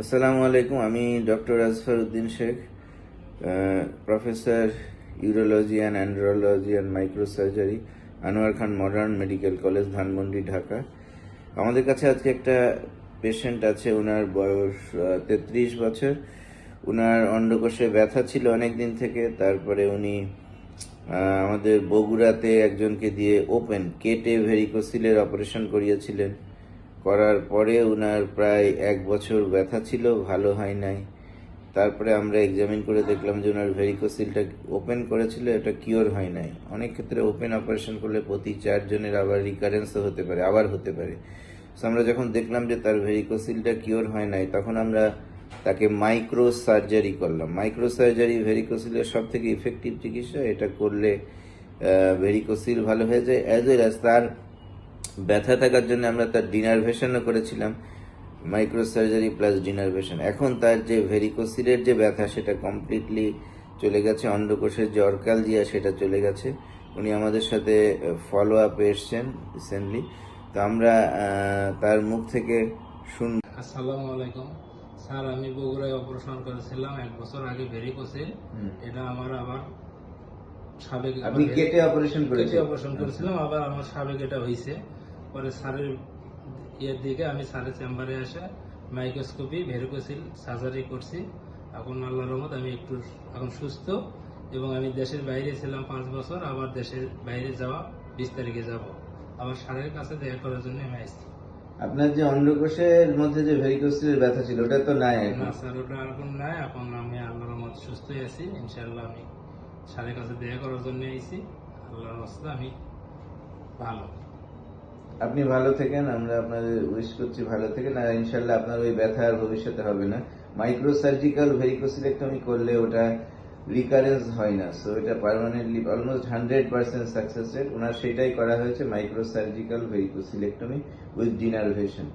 আসসালামু আলাইকুম, আমি doctor Azfar Uddin Sheikh professor urology and andrology and microsurgery, Anwar Khan modern medical college, Dhanmondi, Dhaka. আমাদের কাছে আজকে একটা পেশেন্ট আছে ওনার বয়স তেত্রিশ বছর। ওনার অন্ডকোষে ব্যথা ছিল অনেক দিন থেকে, তারপরে উনি আমাদের বগুড়াতে একজনকে দিয়ে ওপেন, কেটে ভেরিকোসিলের অপারেশন করিয়েছিলেন। করার পরে ওনার প্রায় এক বছর ব্যথা ছিল, ভালো হয় নাই। তারপরে আমরা এক্সামিন করে দেখলাম যে ওনার ভেরিকোসিলটা ওপেন করেছিল, এটা কিওর হয় নাই। অনেক ক্ষেত্রে ওপেন অপারেশন করলে প্রতি চারজনের আবার রিকারেন্সও হতে পারে, আবার হতে পারে। So, আমরা যখন দেখলাম যে তার ভেরিকোসিলটা কিওর হয় নাই, তখন আমরা তাকে মাইক্রো সার্জারি করলাম। মাইক্রো সার্জারি ভেরিকোসিলের সব থেকে ইফেক্টিভ চিকিৎসা, এটা করলে ভেরিকোসিল ভালো হয়ে যায় অ্যাজ ওয়েল অ্যাজ তার ব্যথা থাকার জন্য আমরা তার ডিনারভেশনও করেছিলাম মাইক্রো সার্জারি প্লাস ডিনারভেশন এখন তার যে ভেরিকোসিলের যে ব্যথা সেটা কমপ্লিটলি চলে গেছে অন্ডকোষের যে অর্কালজিয়া সেটা চলে গেছে। উনি আমাদের সাথে ফলো আপে এসছেন রিসেন্টলি তো আমরা তার মুখ থেকে শুন আসসালামু আলাইকুম। স্যার আমি বগুড়ায় অপারেশন করেছিলাম এক বছর আগে ভেরিকোসিল এটা আমার আবার সাবেক আপনি কেটে অপারেশন কেটে করেছেন। অপারেশন করেছিলাম আবার আমার সাবেক এটা হয়েছে পরে স্যারের ইয়ের দিকে আমি স্যারের চেম্বারে এসে মাইক্রোস্কোপি ভেরিকোসিল সার্জারি করছি। এখন আল্লাহ রহমত আমি একটু এখন সুস্থ এবং আমি দেশের বাইরে ছিলাম পাঁচ বছর আবার দেশের বাইরে যাওয়া বিশ তারিখে যাব। আবার স্যারের কাছে দেখা করার জন্য আমি আসছি। আপনার যে অন্ডকোষের মধ্যে যে ভেরিকোসিলের ব্যথা ছিল ওটা তো নাই না স্যার ওটা এখন নাই। এখন আমি আল্লাহর মত সুস্থই আছি। ইনশাল্লাহ আমি স্যারের কাছে দেখা করার জন্য আইছি। আল্লাহর রাস্তা আমি ভালো। আপনি ভালো থেকেন, আমরা আপনাদের উইশ করছি ভালো থাকেন, আর ইনশাল্লাহ আপনার ওই ব্যথা আর ভবিষ্যতে হবে না। মাইক্রো সার্জিক্যাল ভেরিকোসিলেক্টমি করলে ওটা রিকারেন্স হয় না সো এটা permanently almost hundred percent success rate ওনার সেটাই করা হয়েছে micro surgical varicocelectomy with denervation